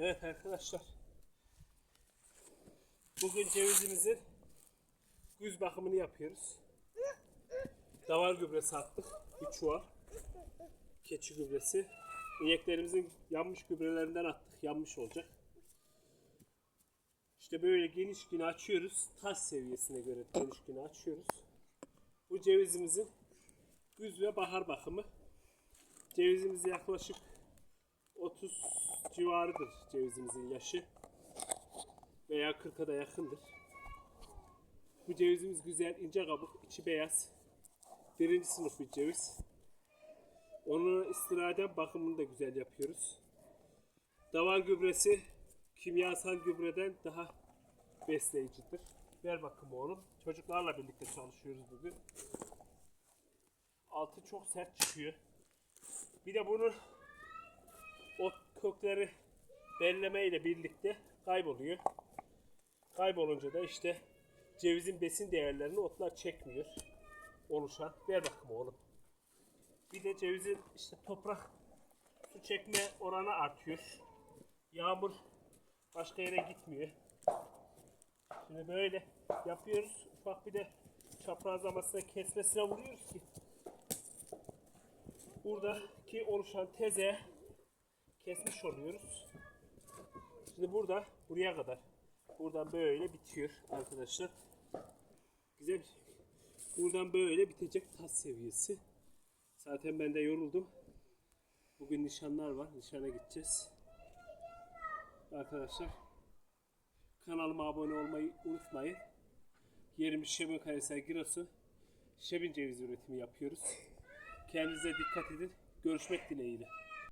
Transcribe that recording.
Evet arkadaşlar. Bugün cevizimizin güz bakımını yapıyoruz. Davar gübresi attık. Bir çuval. Keçi gübresi. İneklerimizin yanmış gübrelerinden attık. Yanmış olacak. İşte böyle geniş güne açıyoruz. Taş seviyesine göre geniş güne açıyoruz. Bu cevizimizin güz ve bahar bakımı. Cevizimiz yaklaşık 30 civarıdır cevizimizin yaşı. Veya 40'a da yakındır. Bu cevizimiz güzel, ince kabuk, içi beyaz. Birinci sınıf bir ceviz. Onun istiraden bakımını da güzel yapıyoruz. Davar gübresi kimyasal gübreden daha besleyicidir. Ver bakımı oğlum. Çocuklarla birlikte çalışıyoruz bugün. Altı çok sert çıkıyor. Bir de bunun ot kökleri belleme ile birlikte kayboluyor. Kaybolunca da işte cevizin besin değerlerini otlar çekmiyor. Oluşan. Ver bakımı oğlum. Bir de cevizin işte toprak su çekme oranı artıyor. Yağmur başka yere gitmiyor. Şimdi böyle yapıyoruz. Ufak bir de çaprazlamasına kesmesine vuruyoruz ki buradaki oluşan teze kesmiş oluyoruz. Şimdi burada buraya kadar. Buradan böyle bitiyor arkadaşlar. Güzel. Buradan böyle bitecek tas seviyesi. Zaten ben de yoruldum. Bugün nişanlar var. Nişana gideceğiz. Arkadaşlar kanalıma abone olmayı unutmayın. Yerimiz Şebin Kayser Giresun. Şebin cevizi üretimi yapıyoruz. Kendinize dikkat edin. Görüşmek dileğiyle.